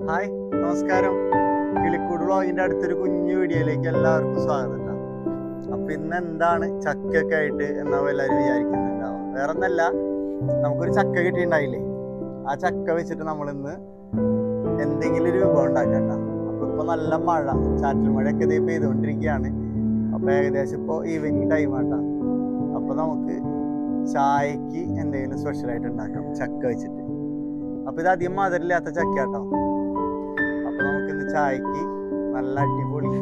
Hi നമസ്കാരം. കിളിക്കൂട് വ്ളോഗിന്റെ അടുത്തൊരു കുഞ്ഞു വീഡിയോയിലേക്ക് എല്ലാവർക്കും സ്വാഗതം. അപ്പൊ ഇന്ന് എന്താണ് ചക്കയൊക്കെ ആയിട്ട് എന്നാവും എല്ലാവരും വിചാരിക്കുന്നുണ്ടാവും. വേറെ ഒന്നല്ല നമുക്കൊരു ചക്ക കിട്ടിയിട്ടുണ്ടായില്ലേ? ആ ചക്ക വെച്ചിട്ട് നമ്മൾ ഇന്ന് എന്തെങ്കിലും ഒരു വിഭവം ഉണ്ടാക്കണ്ട അപ്പൊ ഇപ്പൊ നല്ല മഴ ചാറ്റൽ മഴയൊക്കെ ഇതേ പെയ്തുകൊണ്ടിരിക്കുകയാണ്. അപ്പൊ ഏകദേശം ഇപ്പോൾ ഈവനിങ് ടൈം ആട്ടാ അപ്പൊ നമുക്ക് ചായക്ക് എന്തെങ്കിലും സ്പെഷ്യൽ ആയിട്ട് ഉണ്ടാക്കാം ചക്ക വെച്ചിട്ട്. അപ്പൊ ഇത് അധികം മധുരമില്ലാത്ത ചക്ക ഇന്ന് ചായക്ക് നല്ല അടിപൊളി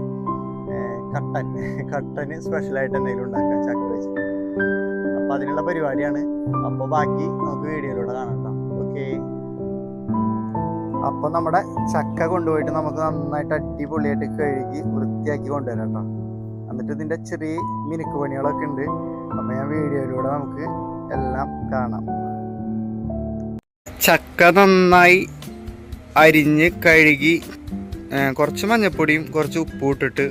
കട്ടൻ കട്ടന് സ്പെഷ്യൽ ആയിട്ട് എന്തെങ്കിലും ഉണ്ടാക്കാം ചക്ക വെച്ചിട്ട് അപ്പൊ അതിനുള്ള പരിപാടിയാണ്. അപ്പൊ ബാക്കി നമുക്ക് വീഡിയോയിലൂടെ കാണാം കേട്ടോ ഓക്കെ. അപ്പൊ നമ്മുടെ ചക്ക കൊണ്ടുപോയിട്ട് നമുക്ക് നന്നായിട്ട് അടിപൊളിയായിട്ട് കഴുകി വൃത്തിയാക്കി കൊണ്ടുവരാം കേട്ടോ എന്നിട്ട് ഇതിന്റെ ചെറിയ മിനുക്ക് പണികളൊക്കെ ഉണ്ട്. അപ്പൊ ഞാൻ വീഡിയോയിലൂടെ നമുക്ക് എല്ലാം കാണാം. ചക്ക നന്നായി അരിഞ്ഞ് കഴുകി കുറച്ച് മഞ്ഞപ്പൊടിയും കുറച്ച് ഉപ്പും ഇട്ടിട്ട്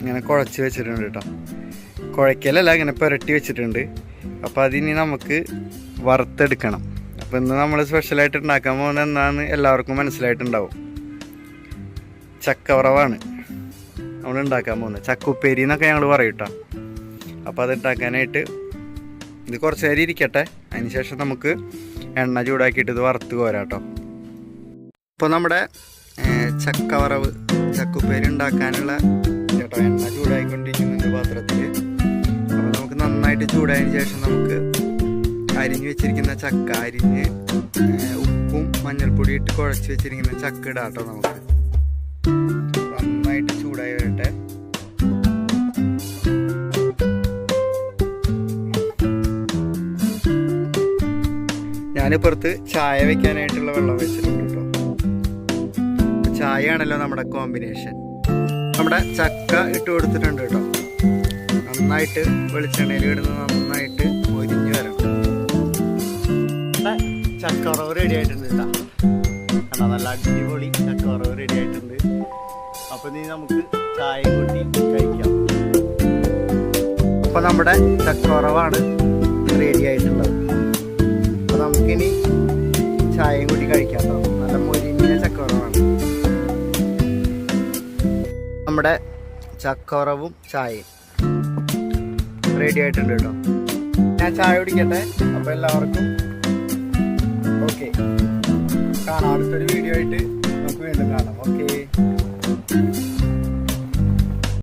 ഇങ്ങനെ കുഴച്ച് വെച്ചിട്ടുണ്ട് കേട്ടോ. കുഴക്കലല്ല ഇങ്ങനെ പുരട്ടി വെച്ചിട്ടുണ്ട്. അപ്പോൾ അതിനി നമുക്ക് വറുത്തെടുക്കണം. അപ്പോൾ ഇന്ന് നമ്മൾ സ്പെഷ്യലായിട്ട് ഉണ്ടാക്കാൻ പോകുന്നത് എന്താണെന്ന് എല്ലാവർക്കും മനസ്സിലായിട്ടുണ്ടാവും. ചക്കവറവാണ് നമ്മൾ ഉണ്ടാക്കാൻ പോകുന്നത്. ചക്കുപ്പേരി എന്നൊക്കെ ഞങ്ങൾ പറയും കേട്ടോ. അപ്പോൾ അത് ഉണ്ടാക്കാനായിട്ട് ഇത് കുറച്ച് നേരം ഇരിക്കട്ടെ. അതിന് ശേഷം നമുക്ക് എണ്ണ ചൂടാക്കിയിട്ട് ഇത് വറുത്ത് പോരാട്ടോ അപ്പോൾ നമ്മുടെ ഏർ, ചക്കവറവ് ചക്കുപ്പേരി ഉണ്ടാക്കാനുള്ള ചേട്ടാ എണ്ണ ചൂടായിക്കൊണ്ടിരിക്കുന്നുണ്ട് പാത്രത്തിൽ അപ്പോൾ നമുക്ക് നന്നായിട്ട് ചൂടായതിന് ശേഷം നമുക്ക് അരിഞ്ഞ് വെച്ചിരിക്കുന്ന ചക്ക അരിഞ്ഞ് ഉപ്പും മഞ്ഞൾപ്പൊടി ഇട്ട് കുഴച്ച് വെച്ചിരിക്കുന്ന ചക്ക ഇടാം കേട്ടോ നമുക്ക്. നന്നായിട്ട് ചൂടായി വരട്ടെ. ഞാനിപ്പുറത്ത് ചായ വെക്കാനായിട്ടുള്ള വെള്ളം വെച്ചിട്ടുണ്ട് കേട്ടോ. ചായയാണല്ലോ നമ്മുടെ കോമ്പിനേഷൻ നമ്മുടെ ചക്ക ഇട്ട് കൊടുത്തിട്ടുണ്ട് കേട്ടോ. നന്നായിട്ട് വെളിച്ചെണ്ണയിൽ ഇടുന്ന നന്നായിട്ട് മൊരിഞ്ഞു വരണം. ചക്കറവ് റെഡി ആയിട്ടുണ്ട് കേട്ടോ. നല്ല അടിപൊളി ചക്കറവ് റെഡി ആയിട്ടുണ്ട്. അപ്പൊ നീ നമുക്ക് ചായ കൂട്ടി കഴിക്കാം. അപ്പൊ നമ്മുടെ ചക്കറവാണ് റെഡി ആയിട്ടുള്ളത്. അപ്പൊ നമുക്കിനി ചായയും കൂട്ടി കഴിക്കാം കേട്ടോ. നമ്മുടെ ചക്കോറവും ചായയും. റെഡി ആയിട്ടുണ്ട് കേട്ടോ. ഞാൻ ചായ കുടിക്കട്ടെ? അപ്പൊ എല്ലാവർക്കും ഓക്കെ കാണാം. അടുത്തൊരു വീഡിയോ ആയിട്ട് നമുക്ക് വീണ്ടും കാണാം. ഓക്കെ